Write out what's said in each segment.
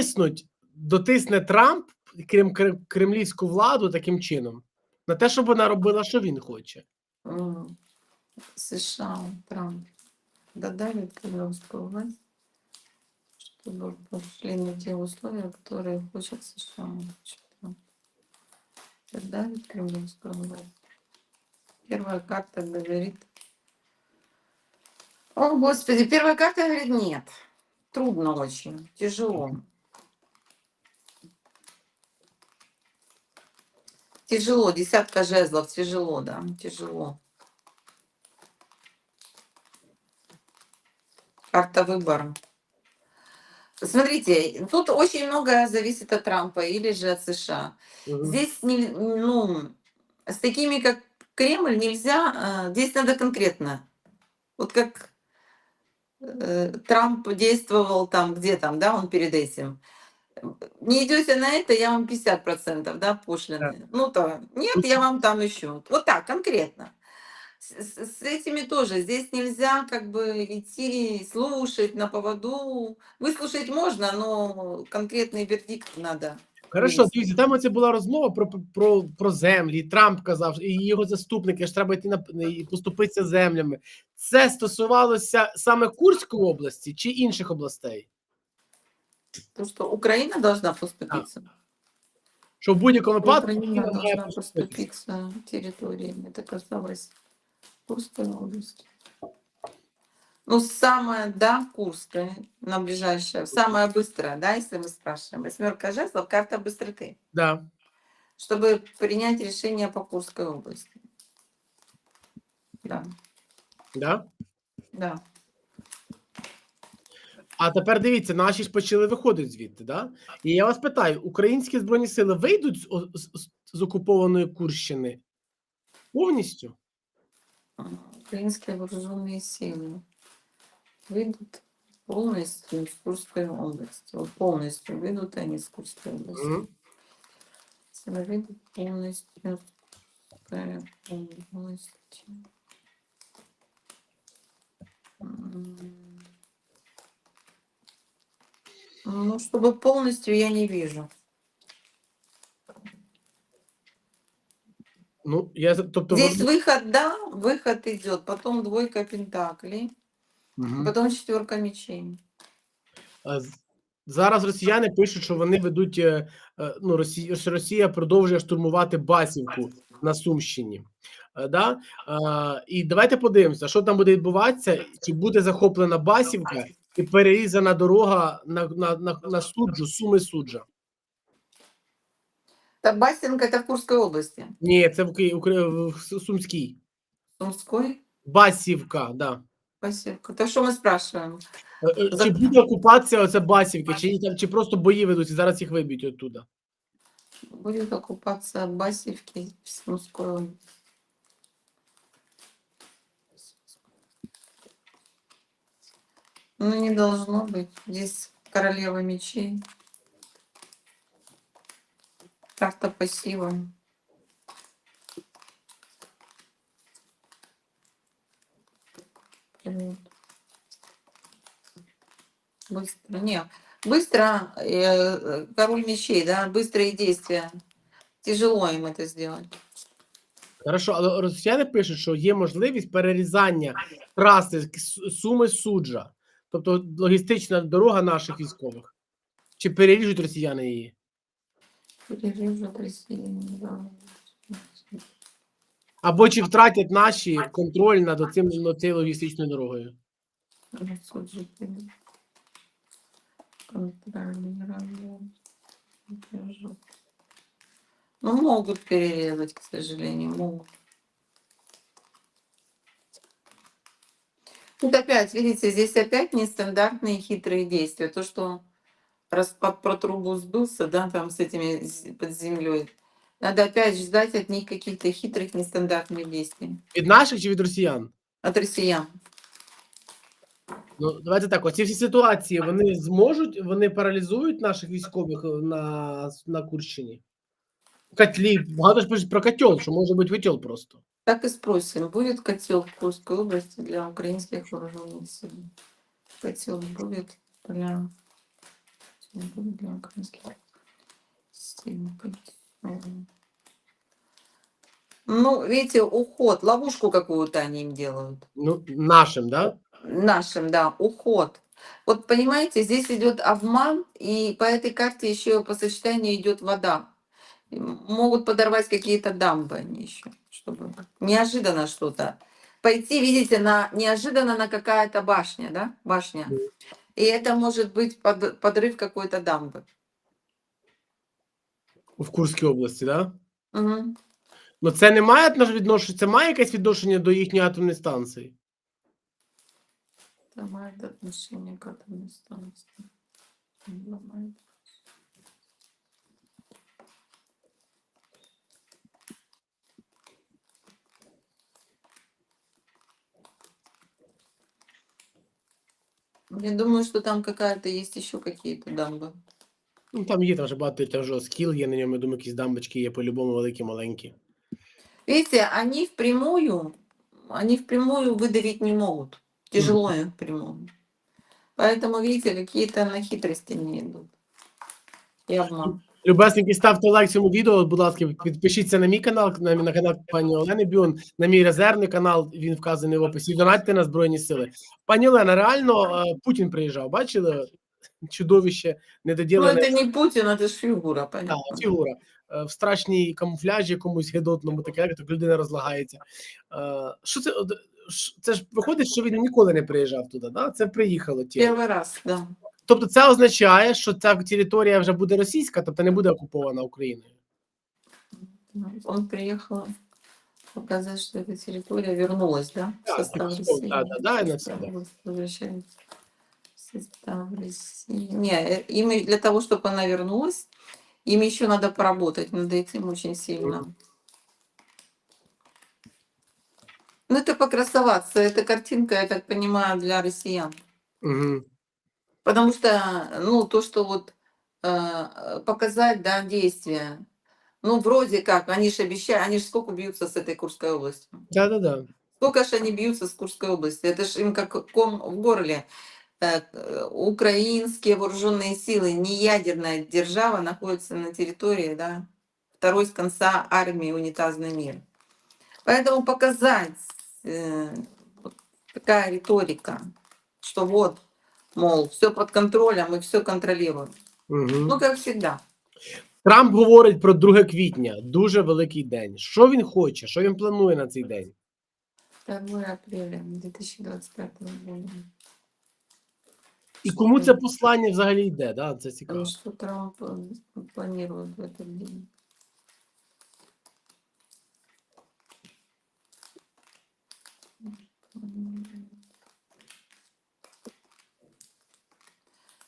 дотиснуть, дотисне Трамп крем, кремлівську владу таким чином? На те, щоб вона робила, що він хоче. США, Трамп додали кремлевскую чтобы пошли на те условия, которые хочет США. Додали кремлевскую власть. Первая карта говорит... О, Господи, первая карта говорит нет. Трудно очень, тяжело. Тяжело, десятка жезлов, тяжело, да, тяжело. Карта выбора. Смотрите, тут очень многое зависит от Трампа или же от США. Мгм. Здесь, не, ну, с такими, как Кремль, нельзя, а, здесь надо конкретно. Вот как э, Трамп действовал там, где там, да, он перед этим. Не идете на это, я вам 50% да, пошлины. Ну то, нет, я вам там еще. Вот так, конкретно. С, с- с этими тоже. Здесь нельзя как бы идти, слушать на поводу. Выслушать можно, но конкретный вердикт надо. Хорошо, Винести. дивіться, там оце була розмова про, про, про землі. Трамп казав, і його заступники, що треба йти на і поступитися землями. Це стосувалося саме Курської області чи інших областей? То, что Украина должна поступиться. Що в будь-якому випадку Украина Україна должна поступиться территориями. Это касалось Курской области. Ну, самая, да, Курская, на ближайшее, самая быстрая, да, если мы спрашиваем. Восьмерка жезлов, карта быстроты, Да. чтобы принять решение по Курской области. Да, Да? да. А тепер дивіться, наші ж почали виходити звідти, да? І я вас питаю: українські збройні сили вийдуть з, о- з, з- з окупованої Курщини повністю? М, Украинские вооруженные силы выйдут полностью из Курской области. Вот полностью выйдут они из Курской области. Мгм. Выйдут полностью из Курской Ну, чтобы полностью я не вижу. Ну, я за- тобто Здесь вони- выход, да, выход идет, потом двойка пентаклей, Мгм. потом четверка мечей. Е, з- Зараз росіяни пишуть, що вони ведуть е, е, ну, Росія, що Росія продовжує штурмувати Басівку на Сумщині. Е, Да? Е, І давайте подивимося, що там буде відбуватися, чи буде захоплена Басівка і перерізана дорога на, на, на, на суджу, суми суджа. Та Табасенко это в Курской области. Ні, це в, Ки- Укра- в Сумській. Сумской. Басівка, да. Басівка. То що ми спрашиваємо? Е, е, Чи буде окупація оце Басівки, чи, чи просто бої ведуть і зараз їх виб'ють оттуда? Будет оккупация Басівки в Сумской области. Ну, не должно быть. Здесь королева мечей. Карта пассива. Вот. Быстро. Не, быстро. э, э, король мечей, да, быстрые действия. Тяжело им это сделать. Хорошо, але росіяни пишуть, що є можливість перерізання траси з С- Суми суджа, тобто логістична дорога наших військових. Чи переріжуть росіяни її? Перережут Россию. Да. Або чи втратять наші контроль над цим над цією логістичною дорогою? Ну, могут перерезать, к сожалению, могут. Тут опять, видите, здесь опять нестандартные хитрые действия. То, что распад про трубу сбылся, да, там с этими з- под землей. Надо опять ждать от них каких-то хитрых нестандартных действий. Від наших чи від росіян? От россиян. Ну давайте так. Оці всі ситуації вони зможуть, вони паралізують наших військових е, на, на Курщині. Котлі, багато ж пишуть про котел, що може бути котел просто. Так и спросим, будет котел в Курской области для украинских вооруженных сил? Котел будет для буду для украинских сил. Ну, видите, уход, ловушку какую-то они им делают. Ну, нашим, да? Нашим, да, уход. Вот понимаете, здесь идет обман, и по этой карте еще по сочетанию идет вода. Могут подорвать какие-то дамбы они еще, чтобы неожиданно что-то. Пойти, видите, на неожиданно на какая-то башня, да, башня. Мгм. И это может быть под- подрыв какой-то дамбы. В Курській області, да? Мгм. Ну це не має наше відношення, це має якесь відношення до їхньої атомної станції. Это имеет отношение к атомной станции. Я думаю, что там какая-то есть еще какие-то дамбы. Ну там є там вже багато там вже скіл є на ньому, я думаю, якісь дамбочки є по-любому великі, маленькі. Видите, они впрямую, они впрямую выдавить не могут. Тяжело им впрямую. Поэтому, видите, какие-то на хитрости не идут. И обман. Любесненькі, ставте лайк цьому відео, будь ласка, підпишіться на мій канал, на, на канал пані Олени Біон, на мій резервний канал, він вказаний в описі. Донатьте на Збройні Сили. Пані Олена, реально е, Путін приїжджав, бачили? Чудовище Ну, недоділене. это не Путин, это ж фигура, Да, понятно. фігура. Е, В страшній камуфляжі якомусь гидотному, таке, як так людина розлагається. Е, Що це? от, ш- Це ж виходить, що він ніколи не приїжджав туди, да? Це приїхало ті. Первый раз, да. Тобто це означає, що ця територія вже буде російська, тобто не буде окупована Україною. Он приехал показать, что эта территория вернулась, да, в Да, состав так, России. да, да, да, и В навсегда. состав- Возвращается в состав России. Не, э, им и для того, чтобы она вернулась, им еще надо поработать над этим очень сильно. Ну, это покрасоваться. Эта картинка, я так понимаю, для россиян. Угу. Потому что, ну, то, что вот э, показать, да, действия. Ну, вроде как, они же обещают, они же сколько бьются с этой Курской областью. Да, да, да. Сколько же они бьются с Курской области? Это же им как ком в горле. Э, Украинские вооруженные силы, не ядерная держава, находится на территории, да, второй с конца армии унитазный мир. Поэтому показать э, такая риторика, что вот, мол, все под контролем и все контролируем. Угу. Ну, как всегда. Трамп говорить про 2 квітня, дуже великий день. Що він хоче? Що він планує на цей день? 2 апреля 2025 года. І кому це послання взагалі йде? Да? Це цікаво. Что Трамп э, планирует в этот день?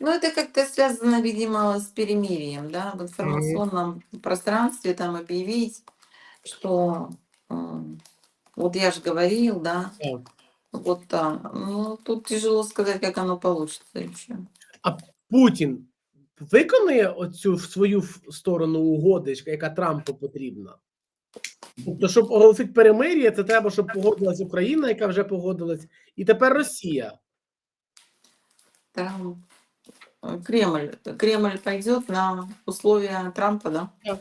Ну, это как-то связано, видимо, с перемирием, да, в информационном пространстве там объявить, что м, вот я же говорил, да, Так. вот так. Ну, тут тяжело сказать, как оно получится еще. Путін виконує оцю в свою ф- сторону угоди, яка Трампу потрібна. Тобто, щоб оголосити перемир'я, це треба, щоб погодилась Україна, яка вже погодилась, і тепер Росія. Там э, Кремль, Кремль пойдет на условия Трампа, да? Да.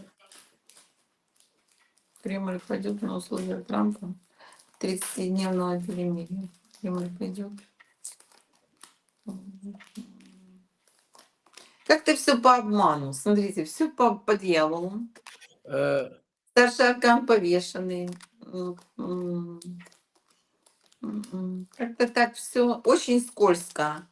Кремль пойдет на условия Трампа 30-дневного перемирия. Кремль пойдет. Как-то все по обману. Смотрите, все по, по дьяволу. Е, Старший аркан повешенный. Как-то так все очень скользко.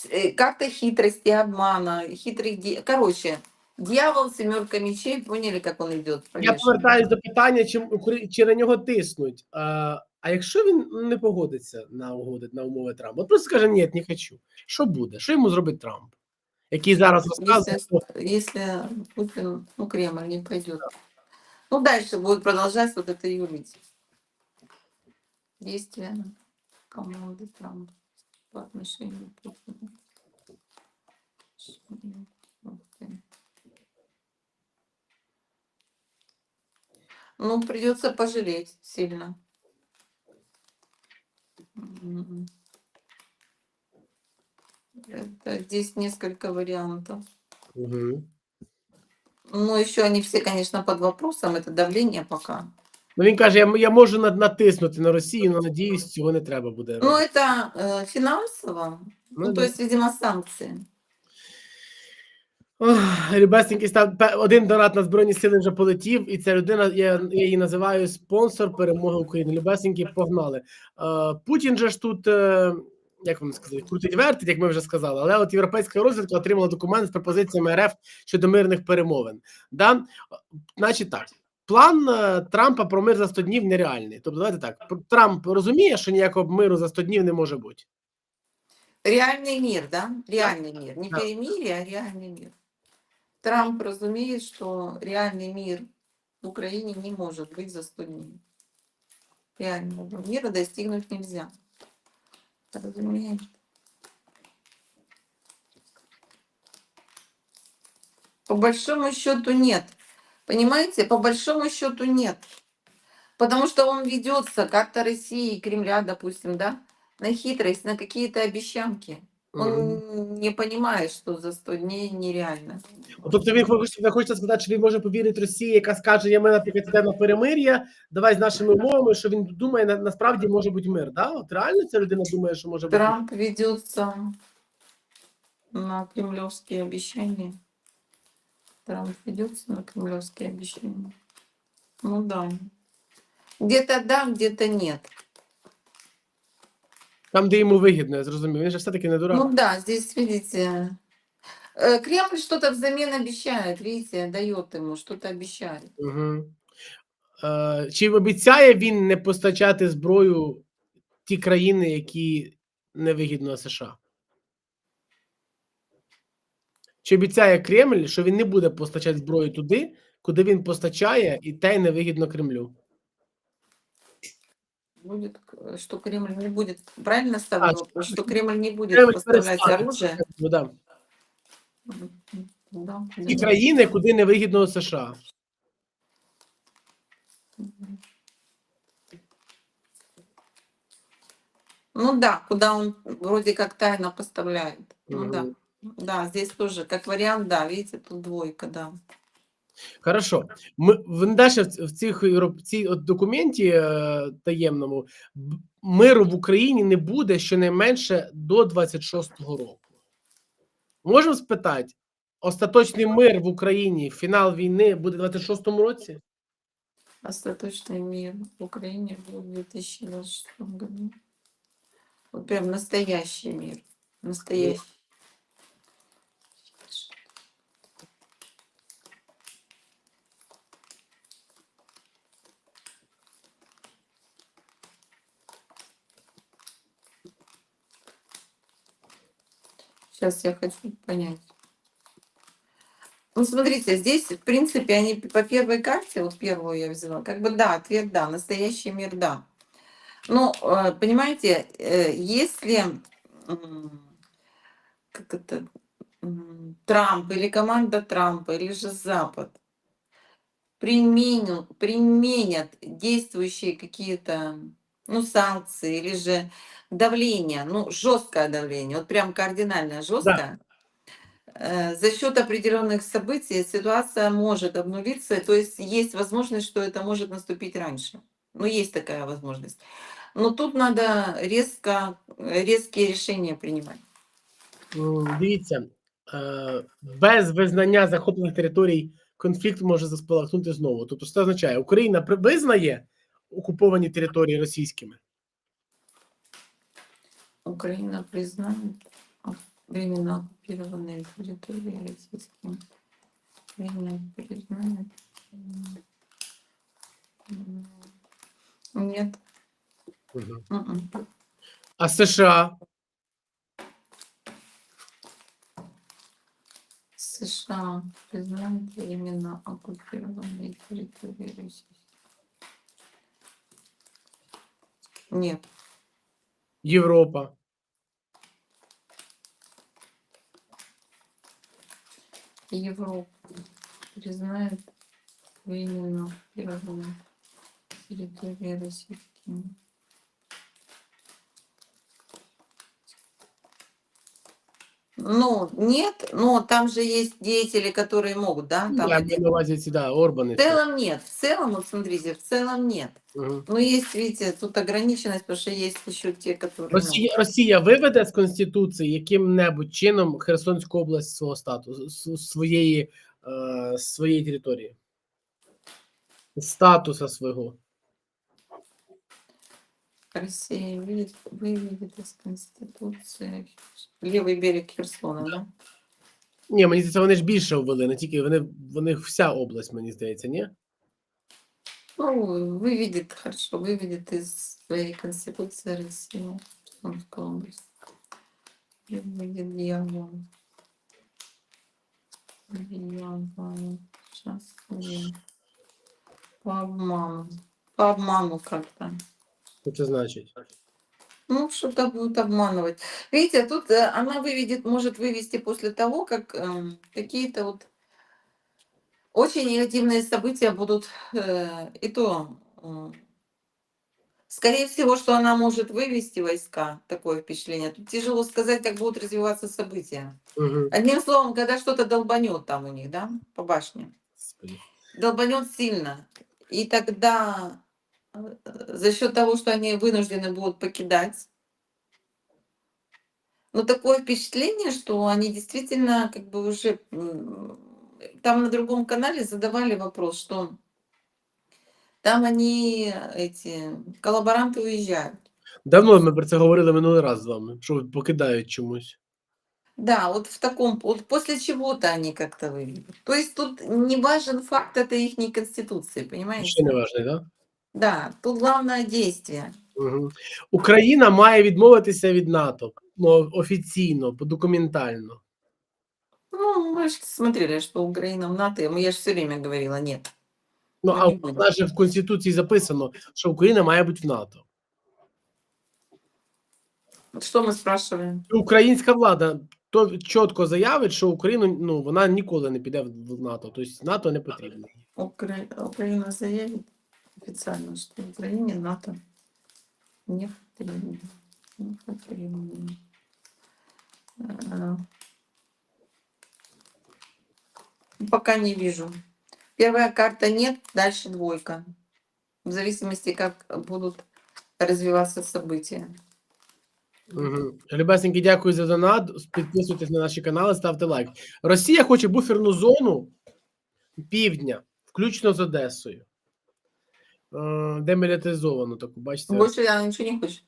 Пс- э, Карта хитрости, обмана, хитрых де... Короче, дьявол, семерка мечей, поняли, как он идет? я повертаюсь до питання, чи, Укра- чи на нього тиснуть. А, а якщо він не погодиться на угоди на умови Трампа? От просто скаже, ні, не хочу. Що буде? Що йому зробить Трамп? Який зараз розказує, Если, що если Путин, ну, Кремль не пойдет. Ну, дальше будет продолжать вот это юлить. Действия команды Трампа По отношению к ты. Ну, придется пожалеть сильно. М. Это здесь несколько вариантов. Угу. Ну, еще они все, конечно, под вопросом, это давление пока. Ну він каже, я, я можу натиснути на Росію, але надіюсь, цього не треба буде. Ну, это э, финансово, Ну, ну, то есть, видимо, санкции. Ох, Любесенький став один донат на Збройні Сили вже полетів, і ця людина, я, я її називаю спонсор перемоги України. Любесенькі, погнали. Е, Путін же ж тут, е, як вам сказати, крутить вертить, як ми вже сказали, але от європейська розвідка отримала документ з пропозиціями РФ щодо мирних перемовин. Да? Значить так. План е, Трампа про мир за 100 днів нереальний. Тобто, давайте так. Пр- Трамп розуміє, що ніякого миру за 100 днів не може бути. Реальный мир, да? Реальный мир. Не Да. перемирие, а реальный мир. Трамп разумеет, что реальный мир в Украине не может быть за 100 дней. Реального мира достигнуть нельзя. Разумеет. По большому счету нет. Понимаете, по большому счету нет. Потому что он ведется как-то России и Кремля, допустим, да, на хитрость, на какие-то обещанки. Он не понимает, что за 100 дней нереально. Тобто він хоче, ви хочете сказати, що він може повірити Росії, яка скаже, я наприклад, на перемир'я, давай з нашими умовами, що він думає, на, насправді може бути мир. Да? От реально ця людина думає, що може бути. Трамп ведется на кремлевские обещания. Трамп ведется на кремлевские обещания. Ну да. Где-то да, где-то нет. Там, де йому вигідно, я зрозумів. Він же все-таки не дурак. Ну да, здесь, видите, э, Кремль что-то взамен обещает, видите, дает ему, что-то обещает. Угу. Е, чи обіцяє він не постачати зброю ті країни, які невигідно США? Чи обіцяє Кремль, що він не буде постачати зброю туди, куди він постачає, і те й невигідно Кремлю? Будет, что Кремль не будет, правильно ставлю А, вопрос, что Кремль не будет Кремль поставлять оружие? Да. Да, да. країни, куди невигідно США. Ну да, куда он вроде как тайно поставляет. Ну да. Мгм. Да, здесь тоже, как вариант, да, видите, тут двойка, да. Хорошо. Ми в далі в, цих в цій от документі е, таємному миру в Україні не буде щонайменше до 26-го року. Можемо спитати, остаточний мир в Україні, фінал війни буде в 26-му році? Остаточный мир в Украине был в 2026 году. Вот прям настоящий мир. Настоящий. Сейчас я хочу понять. Ну, смотрите, здесь, в принципе, они по первой карте, вот первую я взяла, как бы да, ответ да, настоящий мир да. Но, э, понимаете, э, если как это, Трамп или команда Трампа, или же Запад применю- применят действующие какие-то ну, санкции или же давление, ну, жесткое давление, вот прям кардинально жесткое, э, за счет определенных событий ситуация может обнулиться, то есть есть возможность, что это может наступить раньше. Ну, есть такая возможность. Но тут надо резко, резкие решения принимать. М, Дивіться, е, без визнання захоплених територій конфлікт може заспалахнути знову. Тобто, що це означає, Україна при- визнає окуповані території російськими. Украина признает ок- временно оккупированные территории российскими. Украина признает. м, м, Нет. А США США признают временно оккупированные территории России. Нет. Європа. Европа признает временно оккупированные территории российскими. Ну, нет, но там же есть деятели, которые могут, да? Там Я маю на да, Орбани. В целом нет, в целом, вот смотрите, в целом нет. Мгм. Но есть, видите, тут ограниченность, потому что есть еще те, которые... ну, Росія, Росія виведе з Конституції яким-небудь чином Херсонську область свого статусу, своєї, е, своєї території. Статуса свого. Россия выведет, выведет из Конституции левый берег Херсона, да? Ні, мені здається, вони ж більше ввели, не тільки вони, вони вся область, мені здається, ні? Ну, выведет, хорошо, выведет из своей Конституции Россию, Херсонскую область. Выведет дьявол. Дьявол. Сейчас, блин. По обману. По обману как-то. Що це значить? Ну, что-то будет обманывать. Видите, тут э, она выведет, может вывести после того, как эм, какие-то вот очень негативные события будут, э, и то, э, скорее всего, что она может вывести войска, такое впечатление. Тут тяжело сказать, как будут развиваться события. Угу. Одним словом, когда что-то долбанет там у них, да, по башне, Господи. долбанет сильно, и тогда э, за счет того, что они вынуждены будут покидать. Но такое впечатление, что они действительно как бы уже там на другом канале задавали вопрос, что там они эти коллаборанты уезжают. Давно ми про це говорили минулий раз з вами, що покидають чомусь. Да, вот в таком, вот после чего-то они как-то выведут. То есть тут не важен факт этой их конституции, понимаете? Ще не важливо, так? Да, тут главное действие. Угу. Україна має відмовитися від НАТО ну, офіційно, документально. Ну, мы же смотрели, что Украина в НАТО, я же все время говорила, нет. Ну, а у нас же в Конституції записано, що Україна має бути в НАТО. Вот Что мы спрашиваем? І Українська влада то чітко заявить, що Україна ну, вона ніколи не піде в в НАТО. Тобто НАТО не потрібно. Укра- Украина заявит официально, что в Украине НАТО не потребно. Э, Пока не вижу. Первая карта нет, дальше двойка. В зависимости, как будут развиваться события. Угу. Любесеньки, дякую за донат. Підписуйтесь на наші канали, ставте лайк. Росія хоче буферну зону півдня, включно з Одесою. Е, Демілітаризовану таку, бачите? Больше я нічого не хочу.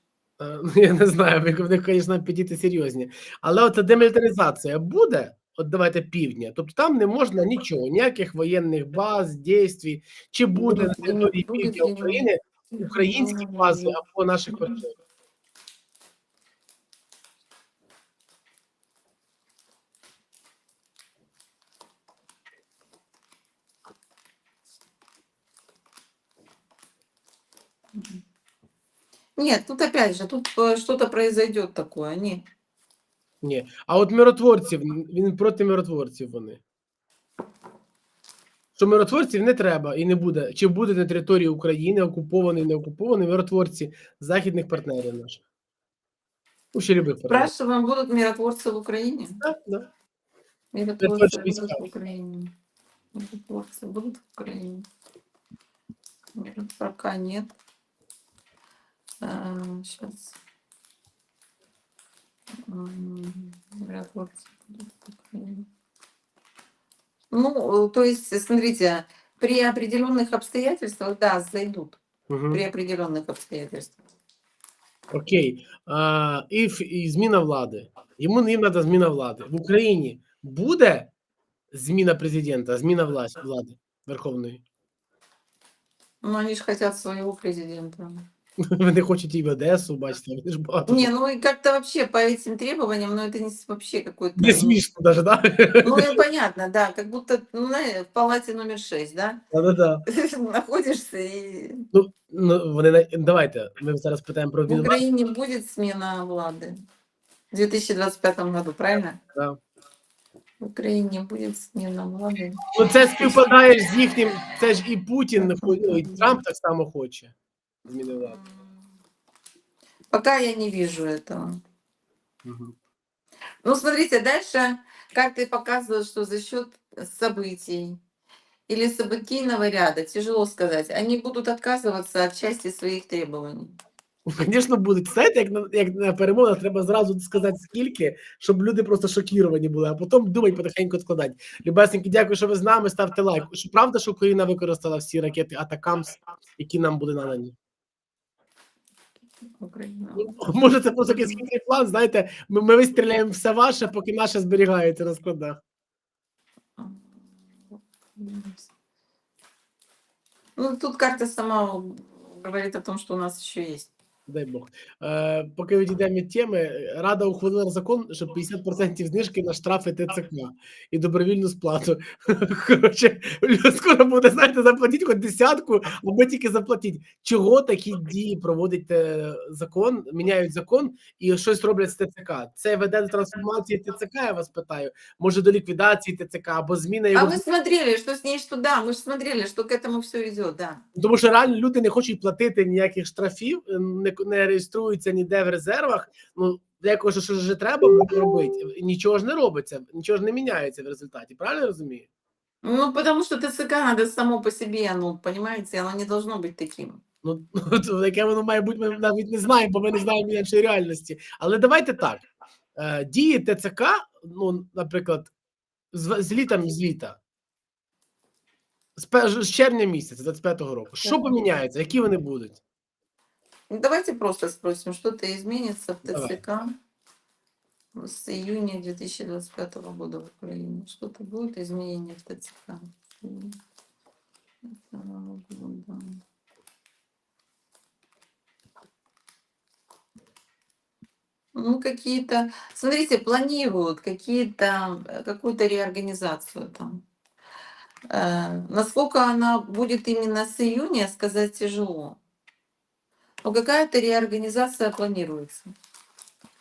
Е, Ну, я не знаю, в них- звісно, підійти серйозні. Але от демілітаризація буде, от давайте півдня. Тобто там не можна нічого, ніяких воєнних баз, дійствій. Чи буде на території півдня. України українські бази або наших партнерів? Нет, тут опять же, тут э, что-то произойдет такое. Нет. Ні. А от миротворців, він проти миротворців вони. Що миротворців не треба і не буде. Чи буде на території України окупований, не окупований миротворці західних партнерів наших? Ну, ще любих партнерів. Спрашиваем, будут миротворцы в Украине? Да, да. Миротворцы точно будут войска. в Украине. Миротворцы будут в Украине. Мир- Пока нет. сейчас. Миротворцы будут в Украине. Ну, э, то есть, смотрите, при определенных обстоятельствах, да, зайдут. Угу. При определенных обстоятельствах. Окей. А, і, ф- і зміна влади. Йому їм треба зміна влади. В Україні буде зміна президента, зміна власті, влади Верховної. Ну, они же хотят своего президента. Вони хочуть і в Одесу, бачите, вони ж багато. Не, ну и как-то вообще по этим требованиям, ну это не с- вообще какой-то... Не ну, смішно навіть, да? Ну, и понятно, да, как будто ну, знаешь, в палате номер 6, да? Да-да-да. Находишься и Ну, ну вони на- давайте. Ми зараз питаємо про в війну. Украине будет смена влады. В 2025 году, правильно? Да. В Украине будет смена влады. Ну це співпадає ж з їхнім. Це ж і Путін, ну, і Трамп так само хоче. Зміни влади. М. Пока я не вижу этого. Мгм. Ну, смотрите, дальше карты показывают, что за счет событий или событийного ряда, тяжело сказать, они будут отказываться от части своих требований. Звісно, будуть. Знаєте, як на, як на перемовинах треба зразу сказати скільки, щоб люди просто шокіровані були, а потім думать потихеньку відкладати. Любесенькі, дякую, що ви з нами. Ставте лайк. Що правда, що Україна використала всі ракети Атакамс, які нам були надані? Украина. Може, це просто якийсь хитрий план, знаєте, ми, ми вистріляємо все ваше, поки наше зберігається на складах. Ну, тут карта сама говорит о том, что у нас еще есть. Дай Бог. Е, поки відійдемо від теми, Рада ухвалила закон, що 50% знижки на штрафи ТЦК і добровільну сплату. Коротше, скоро буде, знаєте, заплатіть хоч десятку, або тільки заплатіть. Чого такі дії проводить е, закон, міняють закон і щось роблять з ТЦК? Це веде до трансформації ТЦК, я вас питаю. Може до ліквідації ТЦК або зміна А його. вы смотрели, что с ней, что да, мы же смотрели, что к этому все идет, да. Тому що реально люди не хочуть платити ніяких штрафів, е, не, не реєструються ніде в резервах. Ну декого що, що ж треба буде робити. Нічого ж не робиться, нічого ж не міняється в результаті. Правильно розумію? Ну, потому что ТЦК надо само по себе, ну, понимаете, оно не должно быть таким. Ну яке воно має бути, ми навіть не знаємо, бо ми не знаємо іншої реальності. Але давайте так: е, дії ТЦК, ну, наприклад, з, з літом з літа. З, з червня місяця 25-го року. Що поміняється? Які вони будуть? Ну, Давайте просто спросим, что-то изменится в Давай. ТЦК с июня 2025 года в Украине? Что-то будет изменение в ТЦК? С июня 2025 года. Ну, какие-то, смотрите, планируют какие-то, э, какую-то реорганизацию там. Э, Насколько она будет именно с июня, сказать тяжело. Но какая-то реорганизация планируется.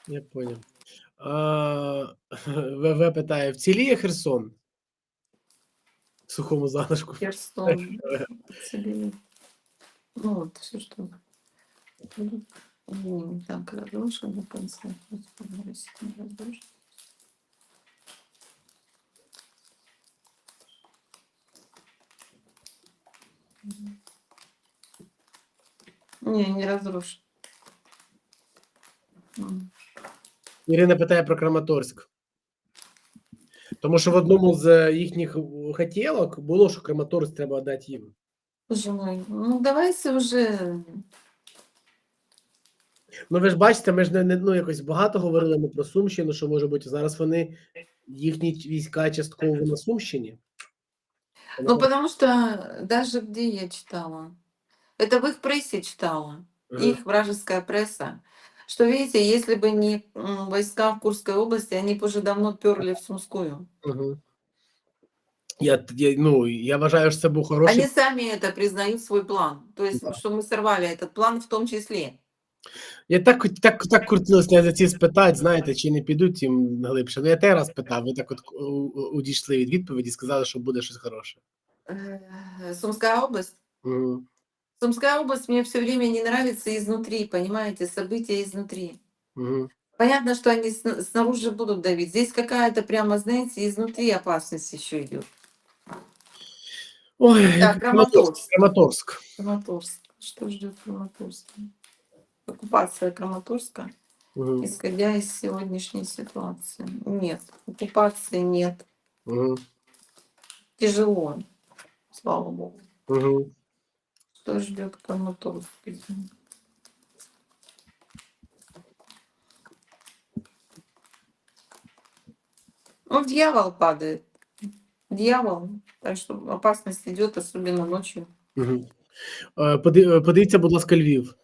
Я понял. А, ВВ питає: вціліє Херсон? В сухому залишку. Херсон. Целее. Ну вот, все что. Не, так, разрушено до конца. Господи, Россия не. М. Ірина питає про Краматорськ. Тому що в одному з їхніх хотілок було, що Краматорськ треба дати їм. Боже мой, ну давайте уже Ну ви ж бачите, ми ж не, не ну, якось багато говорили ми про Сумщину, що може бути зараз вони їхні війська частково на Сумщині. Ну, потому что даже где я читала, это в их прессе читала, Ага. их вражеская пресса, что, видите, если бы не м, войска в Курской области, они бы уже давно перли в Сумскую. Угу. Я, я, ну, я вважаю, що це був хороший. Они сами это признают свой план. То есть, Да. что мы сорвали этот план в том числе. Я так, так, так крутилось на ці спитати, знаєте, чи не підуть їм глибше. Ну, я те раз питав, ви так от у- у- удійшли від відповіді, сказали, що буде щось хороше. Э, Сумская область. Угу. Сумская область мне все время не нравится изнутри, понимаете, события изнутри. Угу. Понятно, что они сна- снаружи будут давить. Здесь какая-то прямо, знаете, изнутри опасность еще идет. Ой, Так, Краматорск. Краматорськ. Краматорск. Что ждет Краматорск? Оккупация Краматорска, Угу. исходя из сегодняшней ситуации. Нет, оккупации нет. Угу. Тяжело, слава богу. Угу. Что ждет Краматорск? Ну, дьявол падает. Дьявол. Так что опасность идет, особенно ночью. Угу. Поди, подивіться, будь ласка, Львів.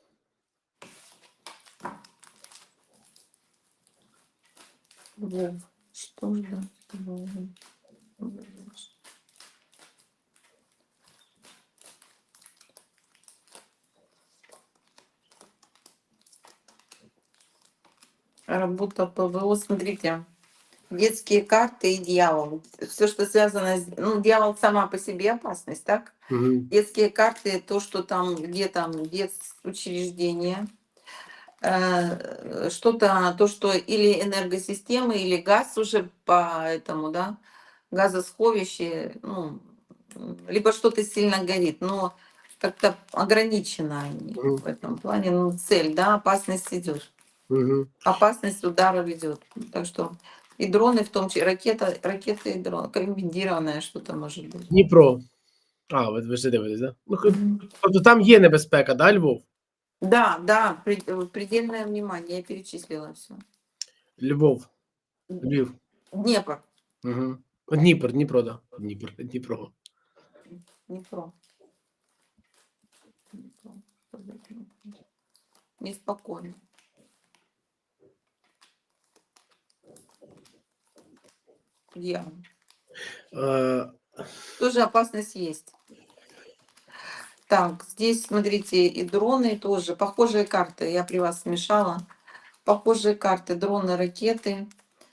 Львов. Что ждет Львов? Работа ПВО, смотрите, детские карты и дьявол. Все, что связано с... Ну, дьявол сама по себе опасность, так? Угу. Детские карты, то, что там, где там, учреждения. э, что-то, то, что или энергосистемы, или газ уже по этому, да, газосховище, ну, либо что-то сильно горит, но как-то ограничено Мгм. в этом плане, ну, цель, да, опасность идет, Угу. опасность удара идет, так что и дроны в том числе, ракета, ракеты и дроны, комбинированное что-то может быть. Дніпро. А, ви, ви ж дивитесь, да? Ну, хо- Мгм. тобто там є небезпека, да, Львов? Да, да, пред- э, предельное внимание, я перечислила все. Львов, Львів. Днепр, Угу. Дніпро, Дніпро, да. Дніпро, Дніпро. Днепро. Днепро. Неспокойно. Я. Е, Тоже опасность есть. Так, здесь, смотрите, и дроны тоже. Похожие карты. Я при вас смешала. Похожие карты. Дроны, ракеты.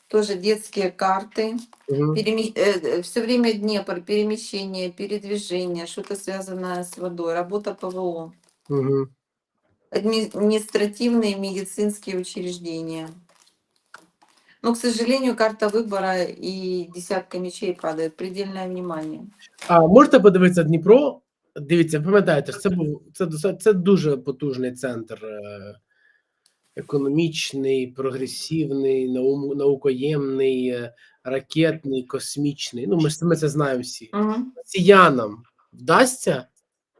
Тоже детские карты. угу. все время Днепр, перемещение, передвижение, что-то связанное с водой, работа ПВО, Угу. административные медицинские учреждения. Но, к сожалению, карта выбора и десятка мечей падает. Предельное внимание. А можете подивитися Дніпро? Дивіться, пам'ятаєте, це був це, це дуже потужний центр е, економічний, прогресивний, наукоємний, е, ракетний, космічний. Ну, ми ж ми це знаємо всі. Мгм. Росіянам вдасться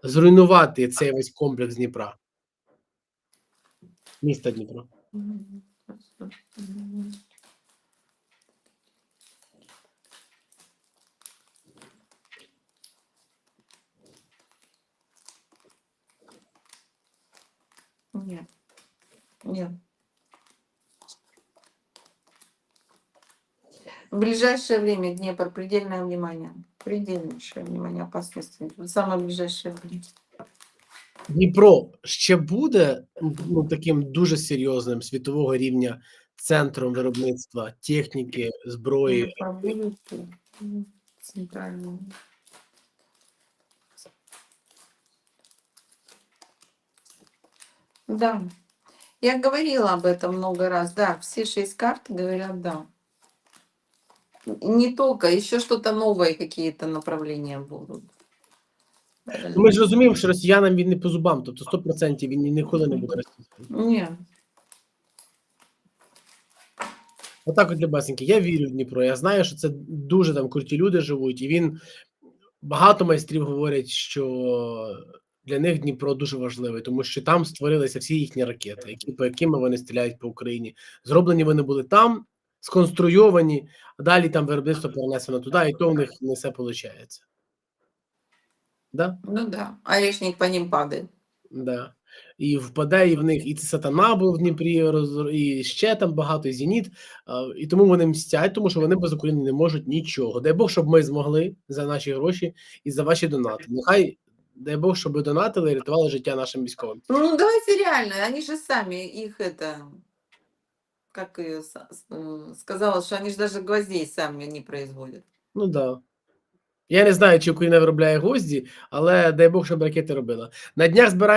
зруйнувати цей весь комплекс Дніпра. Міста Дніпро. Нет. Нет. В ближайшее время Днепр, предельное внимание. Предельнейшее внимание опасности. В самое ближайшее время. Дніпро ще буде ну, таким дуже серйозним світового рівня центром виробництва техніки, зброї. Днепр Да. Я говорила об этом много раз. Да, все шесть карт говорят да. Не только, еще что-то новое, какие-то направления будут. Ми ж розуміємо, що росіянам він не по зубам, тобто 100% він ніколи не буде російським. Нет. Отак от любесеньки, я вірю в Дніпро. Я знаю, що це дуже там круті люди живуть, і він багато майстрів говорять, що для них Дніпро дуже важливий, тому що там створилися всі їхні ракети, які по якими вони стріляють по Україні. Зроблені вони були там, сконструйовані, а далі там виробництво перенесено туди, і то в них не все виходить. Да? Ну да. Орешник по ним падает. Да. І впаде і в них, і це сатана був в Дніпрі, і ще там багато, і Зеніт. І тому вони мстять, тому що вони без України не можуть нічого. Дай Бог, щоб ми змогли за наші гроші і за ваші донати. Нехай дай Бог, щоб донатили і рятували життя нашим військовим. Ну давайте реально, они же сами их это, как ее э, сказала, что они же даже гвоздей сами не производят. Ну да. Я не знаю, чи Україна виробляє гвозді, але дай Бог, щоб ракети робила. На днях збирається.